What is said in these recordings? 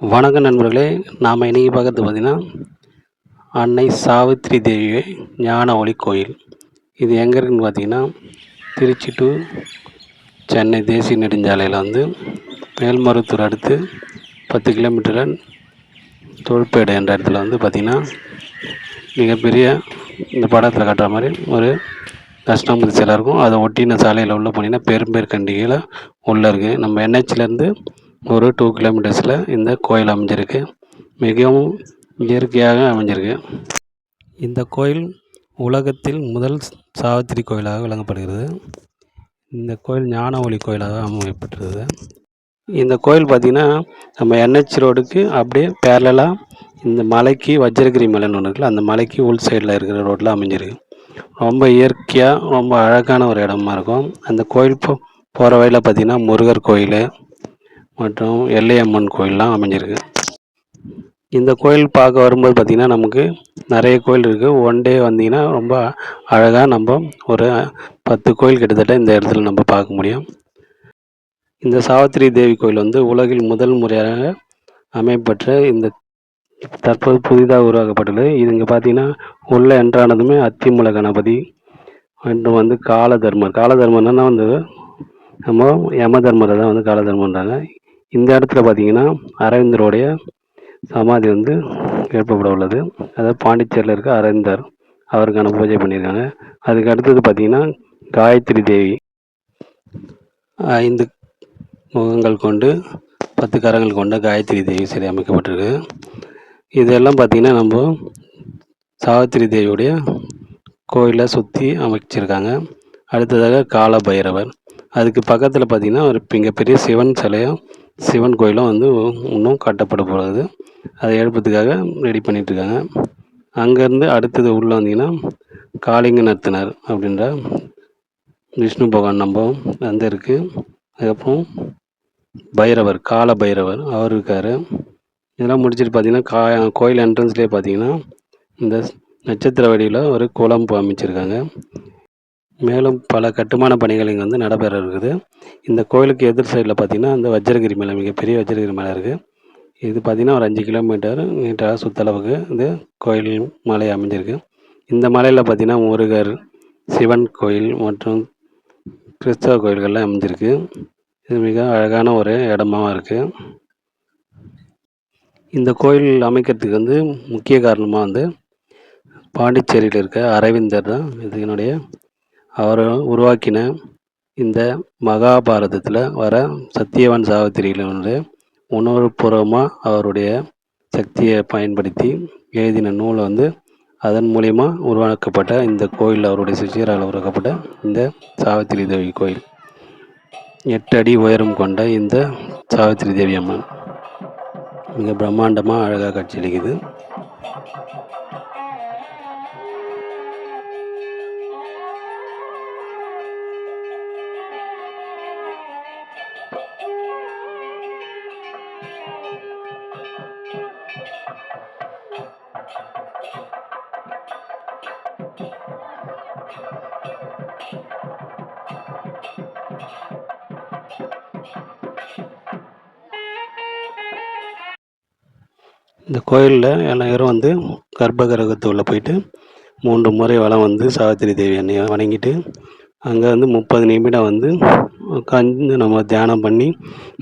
வணக்கம் நண்பர்களே நாம் இன்றைக்கி பார்க்கறது பார்த்திங்கன்னா அன்னை சாவித்திரி தேவி ஞான ஒளி கோயில். இது எங்கே இருக்குன்னு பார்த்தீங்கன்னா திருச்சி டு சென்னை தேசிய நெடுஞ்சாலையில் வந்து மேல்மருத்தூர் அடுத்து பத்து கிலோமீட்டரில் தொழுப்பேடு என்ற இடத்துல வந்து பார்த்திங்கன்னா மிகப்பெரிய இந்த படத்தில் காட்டுற மாதிரி ஒரு தட்சிணாமூர்த்தி சிலை இருக்கும். அதை ஒட்டின சாலையில் உள்ளே போனீங்கன்னா பெரும்பேர் கண்டிகையில் உள்ளே இருக்குது நம்ம என்ஹெச்லேருந்து ஒரு டூ கிலோமீட்டர்ஸில் இந்த கோயில் அமைஞ்சிருக்கு. மிகவும் இயற்கையாக அமைஞ்சிருக்கு. இந்த கோயில் உலகத்தில் முதல் சாவித்திரி கோயிலாக விளங்கப்படுகிறது. இந்த கோயில் ஞான ஒளி கோயிலாக அமையப்பட்டுள்ளது இந்த கோயில் பார்த்திங்கன்னா நம்ம என்ஹெச் ரோடுக்கு அப்படியே பேரலாக இந்த மலைக்கு வஜ்ரகிரி மலைன்னு ஒன்று இருக்குல்ல அந்த மலைக்கு உள் சைடில் இருக்கிற ரோட்டில் அமைஞ்சிருக்கு. ரொம்ப இயற்கையாக ரொம்ப அழகான ஒரு இடமா இருக்கும். அந்த கோயில் போ போகிற வழியில் பார்த்திங்கன்னா முருகர் கோயில் மற்றும் எல்லையம்மன் கோயிலெலாம் அமைஞ்சிருக்கு. இந்த கோயில் பார்க்க வரும்போது பார்த்திங்கன்னா நமக்கு நிறைய கோயில் இருக்குது ஒன் டே வந்தீங்கன்னா ரொம்ப அழகாக நம்ம ஒரு பத்து கோயில் கிட்டத்தட்ட இந்த இடத்துல நம்ம பார்க்க முடியும். இந்த சாவித்திரி தேவி கோயில் வந்து உலகில் முதல் முறையாக அமைப்பெற்ற இந்த தற்போது புதிதாக உருவாக்கப்பட்டுள்ளது. இது இங்கே பார்த்தீங்கன்னா உள்ளே என்றானதுமே அத்திமுல கணபதி மற்றும் வந்து கால தர்மர் கால தர்மர்னா வந்து நம்ம யம தர்மரை தான் வந்து கால தர்மன்றாங்க இந்த இடத்துல பார்த்தீங்கன்னா அரவிந்தருடைய சமாதி வந்து எழுப்பப்பட உள்ளது. அதாவது பாண்டிச்சேரியில் இருக்க அரவிந்தர் அவருக்கான பூஜை பண்ணியிருக்காங்க. அதுக்கு அடுத்தது பார்த்தீங்கன்னா காயத்ரி தேவி. ஐந்து முகங்கள் கொண்டு பத்து கரங்கள் கொண்ட காயத்ரி தேவி சிலை அமைக்கப்பட்டிருக்கு. இதெல்லாம் பார்த்திங்கன்னா நம்ம சாவித்திரி தேவியுடைய கோயிலை சுற்றி அமைச்சிருக்காங்க. அடுத்ததாக கால பைரவர் அதுக்கு பக்கத்தில் பார்த்திங்கன்னா ஒரு மிகப்பெரிய சிவன் சிலையும் சிவன் கோயிலும் வந்து இன்னும் கட்டப்பட போகிறது அதை எழுப்பத்துக்காக ரெடி பண்ணிகிட்ருக்காங்க அங்கேருந்து அடுத்தது உள்ளே வந்தீங்கன்னா காளிங்க நர்த்தனர் அப்படின்ற விஷ்ணு பகவான் நம்ப வந்து இருக்குது அதுக்கப்புறம் பைரவர் கால பைரவர் அவர் இருக்கார். இதெல்லாம் முடிச்சுட்டு பார்த்தீங்கன்னா கா கோயில் என்ட்ரன்ஸ்லேயே பார்த்தீங்கன்னா இந்த நட்சத்திர வடிவில் ஒரு குளம் அமைச்சிருக்காங்க. மேலும் பல கட்டுமான பணிகள் இங்கே வந்து நடைபெற இருக்குது. இந்த கோயிலுக்கு எதிர் சைடில் பார்த்திங்கன்னா அந்த வஜ்ரகிரி மலை மிகப்பெரிய வஜ்ரகிரி மலை இருக்குது இது பார்த்திங்கன்னா ஒரு அஞ்சு கிலோமீட்டர் நீட்டாக சுற்றளவுக்கு இந்த கோயில் மலை அமைஞ்சிருக்கு. இந்த மலையில் பார்த்திங்கன்னா முருகர் சிவன் கோயில் மற்றும் கிறிஸ்தவ கோயில்கள்லாம் அமைஞ்சிருக்கு. இது மிக அழகான ஒரு இடமாகவும் இருக்குது இந்த கோயில் அமைக்கிறதுக்கு வந்து முக்கிய காரணமாக வந்து பாண்டிச்சேரியில் இருக்க அரவிந்தர் தான் இதனுடைய அவர் உருவாக்கின இந்த மகாபாரதத்தில் வர சத்தியவான் சாவித்திரியில் வந்து உணர்வுபூர்வமாக அவருடைய சக்தியை பயன்படுத்தி எழுதின நூலை வந்து அதன் மூலிமா உருவாக்கப்பட்ட இந்த கோயில் அவருடைய சிஷியரால் உருவாக்கப்பட்ட இந்த சாவித்திரி தேவி கோயில். எட்டு அடி உயரம் கொண்ட இந்த சாவித்திரி தேவி அம்மன். மிக பிரம்மாண்டமாக அழகாக காட்சியளிக்குது. இந்த கோயிலில் எல்லாரும் வந்து கர்ப்பகிரகத்துக்குள்ளே போயிட்டு மூன்று முறை வளம் வந்து சாவித்திரி தேவி அன்னையை வணங்கிட்டு அங்கே வந்து முப்பது நிமிடம் வந்து உட்காந்து நம்ம தியானம் பண்ணி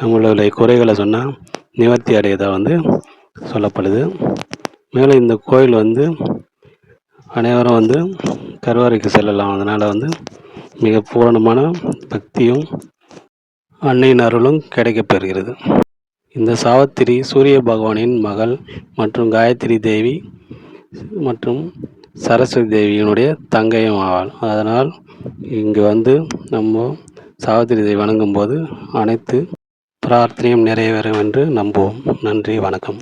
நம்மளுடைய குறைகளை சொன்னால் நிவர்த்தி அடையதாக வந்து சொல்லப்படுது. மேலும் இந்த கோயில் வந்து அனைவரும் வந்து கருவறைக்கு செல்லலாம். அதனால் வந்து மிக பூரணமான பக்தியும் அன்னையின் அருளும் கிடைக்கப்பெறுகிறது. இந்த சாவித்திரி சூரிய பகவானின் மகள் மற்றும் காயத்ரி தேவி மற்றும் சரஸ்வதி தேவியினுடைய தங்கையும் ஆவாள். அதனால் இங்கு வந்து நம்ம சாவித்திரி தேவி வணங்கும்போது அனைத்து பிரார்த்தனையும் நிறைவேறும் என்று நம்புவோம். நன்றி வணக்கம்.